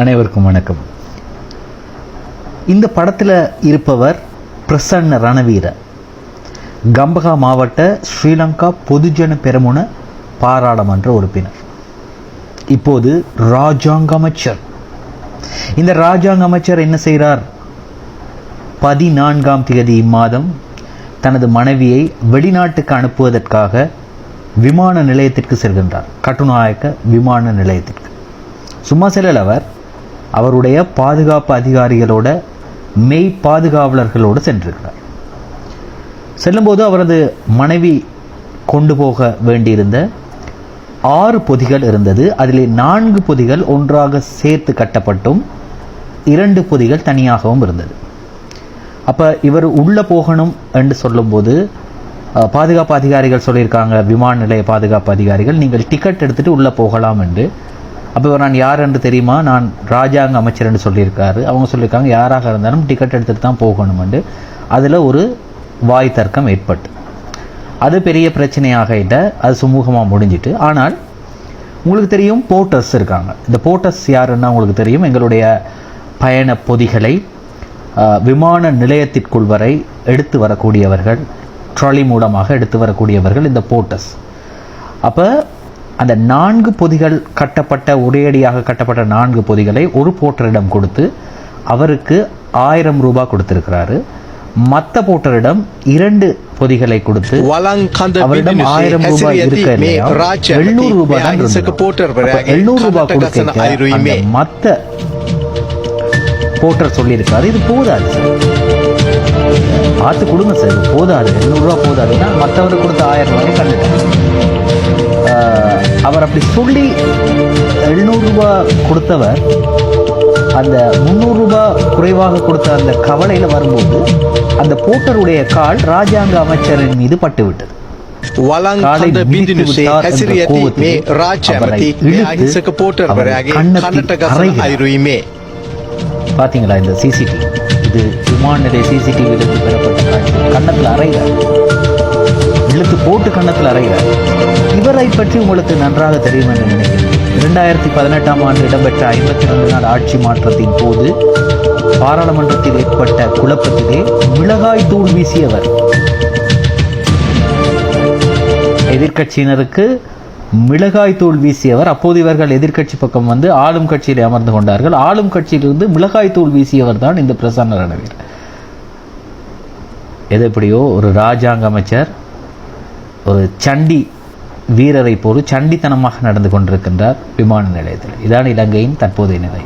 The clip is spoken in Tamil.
அனைவருக்கும் வணக்கம். இந்த படத்தில் இருப்பவர் பிரசன்ன ரணவீர. கம்பகா மாவட்ட ஸ்ரீலங்கா பொதுஜன பெருமுன பாராளுமன்ற உறுப்பினர். இப்போது ராஜாங்க அமைச்சர். இந்த ராஜாங்க அமைச்சர் என்ன செய்கிறார் பதினான்காம் தேதி இம்மாதம் தனது மனைவியை வெளிநாட்டுக்கு அனுப்புவதற்காக விமான நிலையத்திற்கு செல்கின்றார். கட்டுநாயக்க விமான நிலையத்திற்கு. சும்மா செல்லல் அவர். அவருடைய பாதுகாப்பு அதிகாரிகளோட மெய் பாதுகாவலர்களோடு சென்றிருக்கிறார். செல்லும்போது அவரது மனைவி கொண்டு போக வேண்டியிருந்த ஆறு பொதிகள் இருந்தது. அதில் நான்கு பொதிகள் ஒன்றாக சேர்த்து கட்டப்பட்டும் இரண்டு பொதிகள் தனியாகவும் இருந்தது. அப்போ இவர் உள்ளே போகணும் என்று சொல்லும்போது பாதுகாப்பு அதிகாரிகள் சொல்லியிருக்காங்க விமான நிலைய பாதுகாப்பு அதிகாரிகள் நீங்கள் டிக்கெட் எடுத்துகிட்டு உள்ளே போகலாம் என்று. அப்போ நான் யார் என்று தெரியுமா? நான் ராஜாங்க அமைச்சர் என்று சொல்லியிருக்காரு. அவங்க சொல்லியிருக்காங்க யாராக இருந்தாலும் டிக்கெட் எடுத்துகிட்டு தான் போகணும் அதில் ஒரு வாய் தர்க்கம் ஏற்பட்டு. அது பெரிய பிரச்சனையாக இல்லை அது சுமூகமாக முடிஞ்சிட்டு. ஆனால் உங்களுக்கு தெரியும் போர்ட்டர்ஸ் இருக்காங்க. இந்த போர்ட்டர்ஸ் யாருன்னா உங்களுக்கு தெரியும் எங்களுடைய பயண பொதிகளை விமான நிலையத்திற்குள் வரை எடுத்து வரக்கூடியவர்கள் ட்ராலி மூலமாக எடுத்து வரக்கூடியவர்கள் இந்த போர்ட்டர்ஸ் அப்போ அந்த நான்கு பொதிகள் கட்டப்பட்ட உடையடியாக கட்டப்பட்ட நான்கு பொதிகளை ஒரு போட்டரிடம் கொடுத்து அவருக்கு ஆயிரம் ரூபாய் கொடுத்திருக்கிறாரு. மற்ற போட்டரிடம் இரண்டு பொதிகளை கொடுத்து அவரிடம் ஆயிரம் ரூபாய் இருக்க இல்லையா? எழுநூறு ரூபாய் எழுநூறு ரூபாய் கொடுக்க மற்ற போட்டர் சொல்லியிருக்காரு இது போதாது பார்த்து கொடுங்க சார் போதாது. எழுநூறுரூவா போதாதுன்னா மற்றவருக்கு கொடுத்த ஆயிரம் ரூபாய் கண்டுட்டாங்க அப்படி சொல்லி எழுநூறுரூபா கொடுத்தவர் அந்த முந்நூறுரூபா குறைவாக கொடுத்த அந்த கவலையில் வரும்போது அந்த போர்ட்டருடைய கால் ராஜாங்க அமைச்சரின் மீது பட்டுவிட்டது காலை වලංකඳ மிதித்து බිඳිනුසේ விட்டார் என்ற හැසිරී ඇති கோபத்தில் මේ රාජ්‍ය அவரை ඇමති මේ இழுத்து අහිංසක පෝටර්වරයාගේ அவரை கன்னத்தில் කනට ගසන அறைகிறார். අයුරුයි මේ. பார்த்தீங்களா இந்த சிசிடிவி இது விமான நிலைய சிசிடிவியிலிருந்து பெறப்பட்ட காட்சி. கன்னத்தில் அறைகிறார் இழுத்து போட்டு கன்னத்தில் அறைகிறார் இவரை பற்றி உங்களுக்கு நன்றாக தெரியும் என்று நினைக்கிறேன். இரண்டாயிரத்தி பதினெட்டாம் ஆண்டு இடம்பெற்ற ஐம்பத்தி ரெண்டு நாள் ஆட்சி மாற்றத்தின் போது பாராளுமன்றத்தில் ஏற்பட்ட குழப்பத்திலே மிளகாய் தூள் வீசியவர். எதிர்க்கட்சியினருக்கு மிளகாய் தூள் வீசியவர். அப்போது இவர்கள் எதிர்க்கட்சி பக்கம் வந்து ஆளும் கட்சியில் அமர்ந்து கொண்டார்கள். ஆளும் கட்சியிலிருந்து மிளகாய் தூள் வீசியவர் தான் இந்த பிரசன்ன ரணவீர் எது எப்படியோ ஒரு ராஜாங்க அமைச்சர் ஒரு சண்டி வீரரை போல் சண்டித்தனமாக நடந்து கொண்டிருக்கின்றார் விமான நிலையத்தில். இதான் இலங்கையின் தற்போதைய நிலை.